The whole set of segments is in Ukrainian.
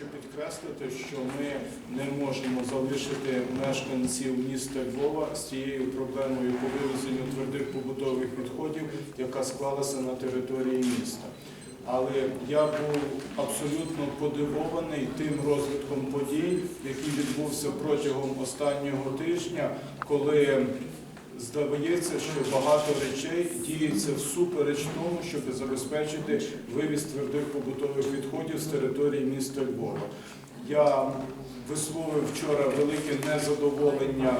хочу підкреслити, що ми не можемо залишити мешканців міста Львова з тією проблемою по вивезенню твердих побутових відходів, яка склалася на території міста. Але я був абсолютно подивований тим розвитком подій, який відбувся протягом останнього тижня, коли здається, що багато речей діється всупереч тому, щоб забезпечити вивіз твердих побутових відходів з території міста Львова. Я висловив вчора велике незадоволення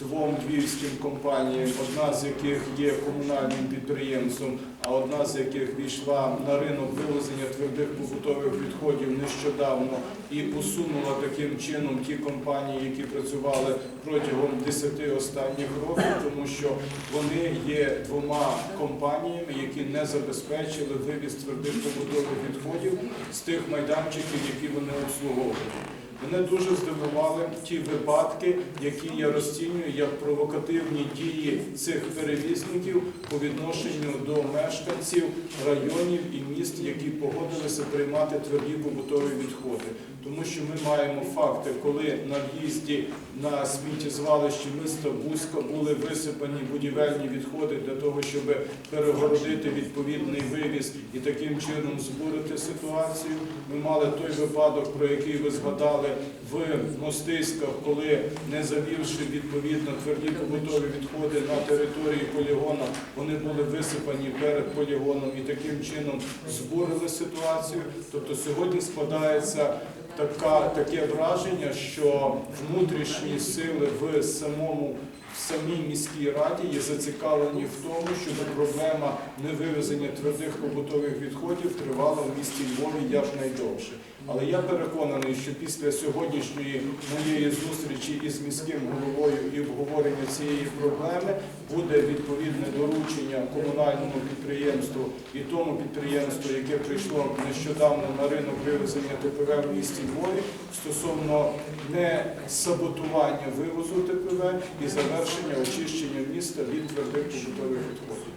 двом львівським компаніям, одна з яких є комунальним підприємством, а одна з яких війшла на ринок вивезення твердих побутових відходів нещодавно і усунула таким чином ті компанії, які працювали протягом 10 останніх років, тому що вони є двома компаніями, які не забезпечили вивіз твердих побутових відходів з тих майданчиків, які вони обслуговують. Мене дуже здивували ті випадки, які я розцінюю як провокативні дії цих перевізників по відношенню до мешканців районів і міст, які погодилися приймати тверді побутові відходи. Тому що ми маємо факти, коли на в'їзді на сміттєзвалищі міста Бузька були висипані будівельні відходи для того, щоб перегородити відповідний вивіз і таким чином збурити ситуацію. Ми мали той випадок, про який ви згадали в Мостиськах, коли не завівши відповідно тверді побутові відходи на території полігону, вони були висипані перед полігоном і таким чином збурили ситуацію. Тобто сьогодні складається така, таке враження, що внутрішні сили в самому в самій міській раді є зацікавлені в тому, щоб проблема невивезення твердих побутових відходів тривала в місті Львові якнайдовше. Але я переконаний, що після сьогоднішньої моєї зустрічі із міським головою і обговорення цієї проблеми буде відповідне доручення комунальному підприємству і тому підприємству, яке прийшло нещодавно на ринок вивезення ТПВ в місті Львові стосовно не саботування вивозу ТПВ і завершення очищення міста від твердих побутових відходів.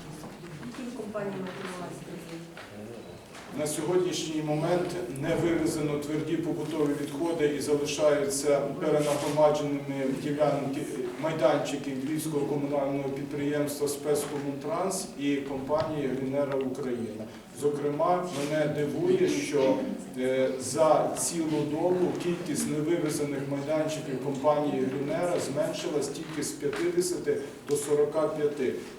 Яким компаніям отрималася На сьогоднішній момент не вивезено тверді побутові відходи і залишаються перенагромадженими ділянки майданчики Львівського комунального підприємства Спецкомунтранс і компанії Грінера Україна. Зокрема, мене дивує, що е, за цілу добу кількість невивезених майданчиків компанії Грінера зменшилась тільки з 50 до 45.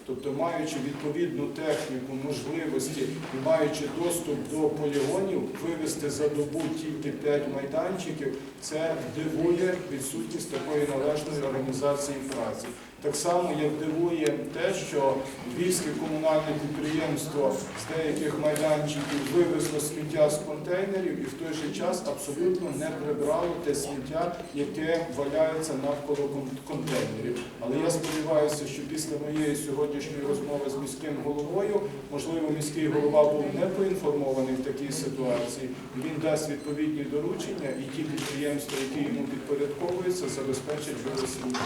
Тобто, маючи відповідну техніку, можливості і маючи доступ до полігонів, вивезти за добу тільки 5 майданчиків, це дивує відсутність такої належної організації праці. Так само, як дивує те, що Львівське комунальне підприємство з деяких майданчиків вивезло сміття з контейнерів і в той же час абсолютно не прибрало те сміття, яке валяється навколо контейнерів. Але я сподіваюся, що після моєї сьогоднішньої розмови з міським головою, можливо, міський голова був не поінформований в такій ситуації. Він дасть відповідні доручення, і ті підприємства, які йому підпорядковуються, забезпечать його сміття.